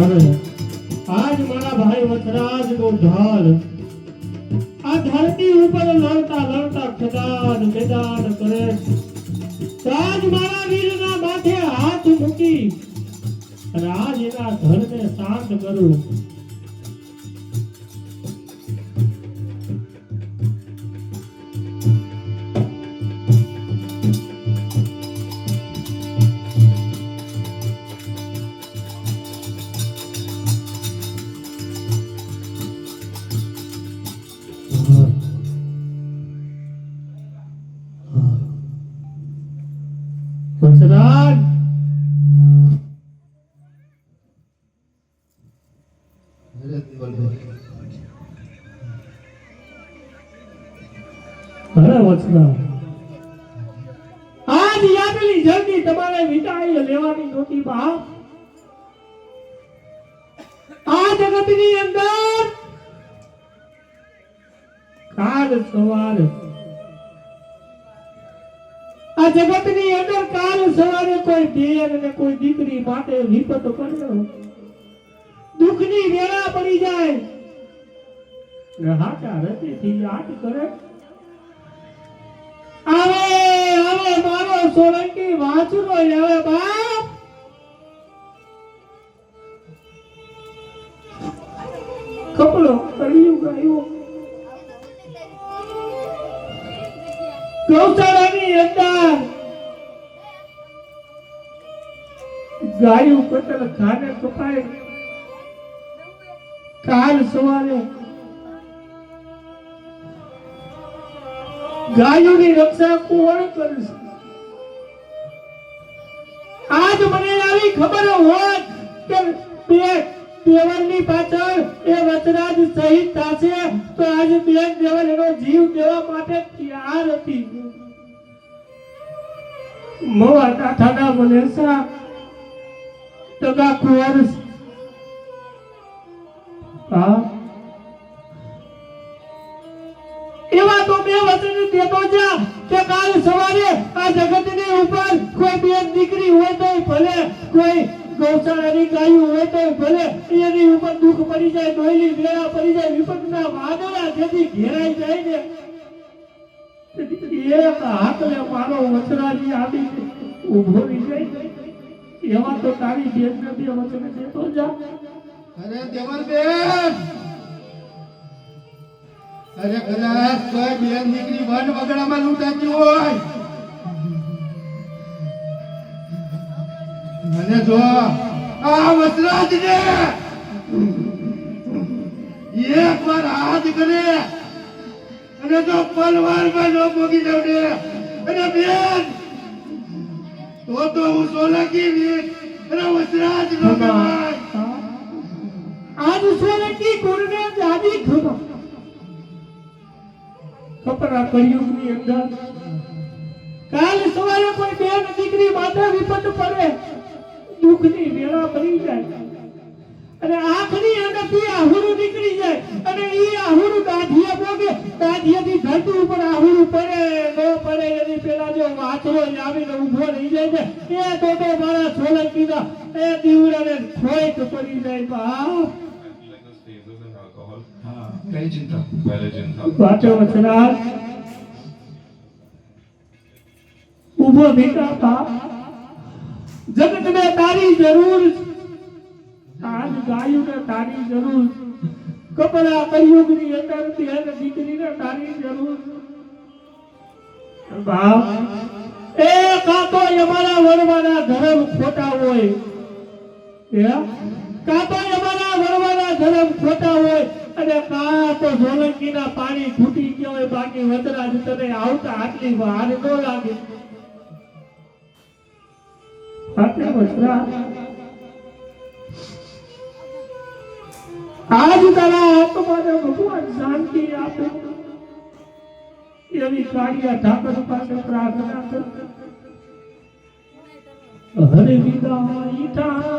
અરે આજ મારા ભાઈ વચરાજ નો ઢાલ. આ ધરતી ઉપર લડતા લડતા ખેદાન મેદાન કરે તો આજ મારા વીરના જગતની અંદર. કાલ સવારે. આ જગતની અંદર કાલ સવારે કોઈ દેર અને કોઈ દીકરી માટે વિપત પડ્યો દુઃખની વેળા પડી જાય. હાચા રતીથી યાદ કરે. આવે આવે, મારો સોલંકી વાંચરો આવે બાપ કળિયુગ કાલ સવારે ગાયોની રક્ષા કોણ કરશે આજ મને આવી ખબર હોત કે બે દેવરની પાછળ એ વચરાજ શહીદ થશે. તો આજે બેન દેવર એનો જીવ દેવા માટે તૈયાર હતી. મોવા કાઠાના મનેસા ટકા કુંવર. હા? એવા તો બે વચન દેતો જા કે કાલ સવારે આ જગતની ઉપર કોઈ બે દીકરી હોય તો ભલે કોઈ ગૌશાળાની ગાયું હોય તો ભલે એની ઉપર દુઃખ પડી જાય, ડોયલી વેળા પડી જાય વિપતના વાદળા જેથી ઘેરાઈ જાય ને. એક હાથને મારો વચરાજી આવી ઊભો જાય. એવા તો તારી બેનને બે વચને દેતો જા. અરે દેવર બેન! અરે કદાચ કોઈ બેન દીકરી વન વગડામાં લૂંટાતી હોય. મને જો આ વસરાજ ને એક વાર હાથ કરે અને જો પલવારમાં ન ભોગી જવડે ને અને બેન તો તો હું સોલંકી વીર અને વસરાજ નો કહેવાય આજ સોલંકી કુળને જાદી ખબર. કપરા કળિયુગની અંદર? કાલ સવારે કોઈ બેન દીકરી માતા વિપત પડે દુઃખની વેળા ભરી જાય. અને આંખની અંદરથી આહુરું નીકળી જાય. અને ઈ આહુડું દાઢીએ પોગે દાઢીએથી ધરતી ઉપર આહુરું પડે ન પડે એની પેલા જો વાછરો આવીને ઊભો રહી જાય છે એ તો તો મારા સોલંકીના એ દીવડાને ખોઈટ પડી જાય alcohol. કઈ ચિંતા. વાંચો વચનાર બાપ જગતને તારી જરૂર. આજ ગાયું ને તારી જરૂર. કપડા કયુગની અંદર દીકરી ને તારી જરૂર. બાપ, એ કાં તો અમારા વરવાના ધર્મ ખોટા હોય. હે? તો અમારા વરવાના ધર્મ ખોટા હોય. અને કા તો સોલંકીના પાણી ફૂટી ગયો હોય, બાકી વતરાજ તને આવતા આટલી વાર ન લાગે. સાચે વસરા આજ તારા આત્માને ભગવાન શાંતિ આપે એવી કાળિયા ઠાકર પાસે પ્રાર્થના કર હરે વિદાય ઠાકર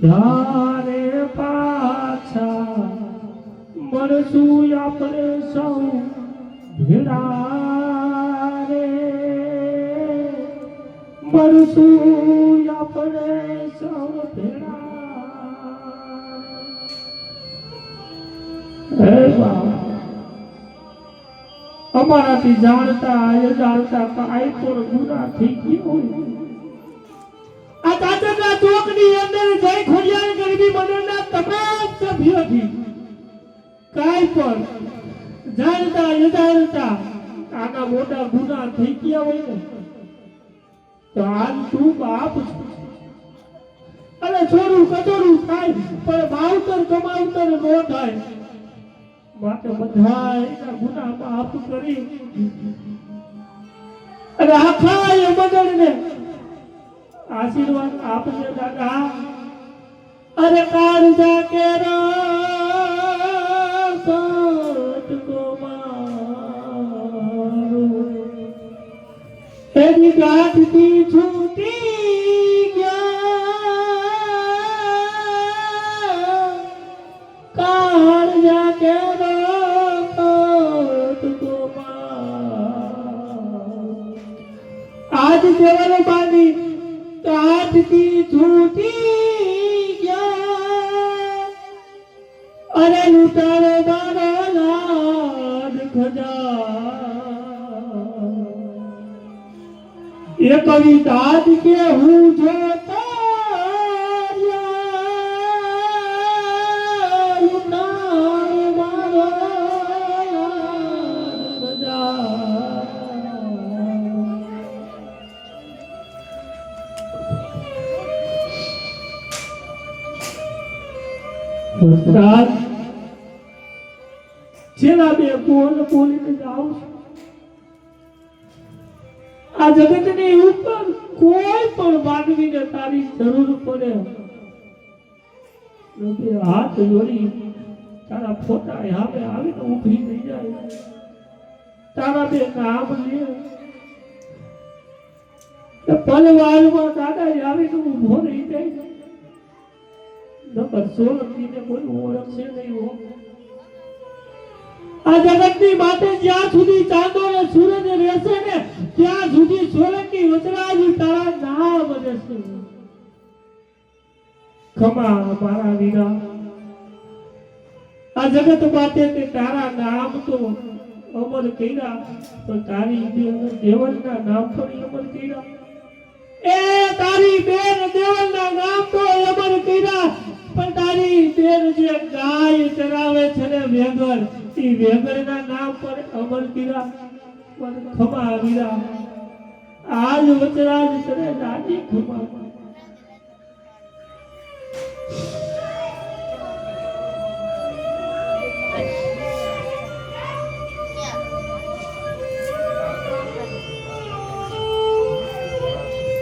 ક્યારે પાછા મળશું આપણે સૌ ભેડા રે મળશું આપણે સૌ ભેડા અમારાથી જાણતા, અજાણતા કાંઈ પણ ગુના થઈ ગયો ચોકની અંદર જય ખોડિયાર ગરબી મંડળના તમામ સભ્યોથી કાંઈ પણ જાણતા અજાણતા આના મોટા ગુના થઈ ગયા હોય ને, તો આમ તું બાપ. અને છોરું કચોરું થાય, પણ માવતર કમાવતર નો થાય માટે બધા એના ગુના માફ કરી અને આખા એ મંડળને આશીર્વાદ આપજો દાદા. અરે કાંજા કે એની ગાંઠથી છૂટી ગયા. કાળજા મારો. આજ કેવલ બાની કાટથી છૂટી ગયા. અરે લૂંટારો મારો લાડ ખજા એ કવિતા આજ કે હું જોતા વરસાદ છેલ્લા બે બોલ બોલીને જાઉં આ જગતની ઉપર કોઈ પણ માનવીને તારી જરૂર પડે. હાથ જોડી તારા ફોટા હામે આવીને ઊભી થઈ જાય. તારા બે નામ લે. કે પલવારમાં દાદા આવીને ઊભો રહી જાય. નંબર સોળથી ને કોઈ ઓળખશે નહીં હો. આ જગતની માટે જ્યાં સુધી ચાંદો ને સૂરજ રહેશે ને ત્યાં સુધી સોલંકી વચરાજી તારા નામ રહેશે ખમા મારા વીરા. આ જગત માટે તે તારા નામ તો અમર કર્યા પણ તારી દેવલના નામ પણ અમર કર્યા. એ તારી બેન દેવલના નામ તો અમર કર્યા. પણ તારી બેન જે ગાય ચરાવે છે ને વેગર, એ વેગરના નામ પર અમર પીરા, પણ ખમા વીરા આજ વચરાજ તને દાદી ખમા.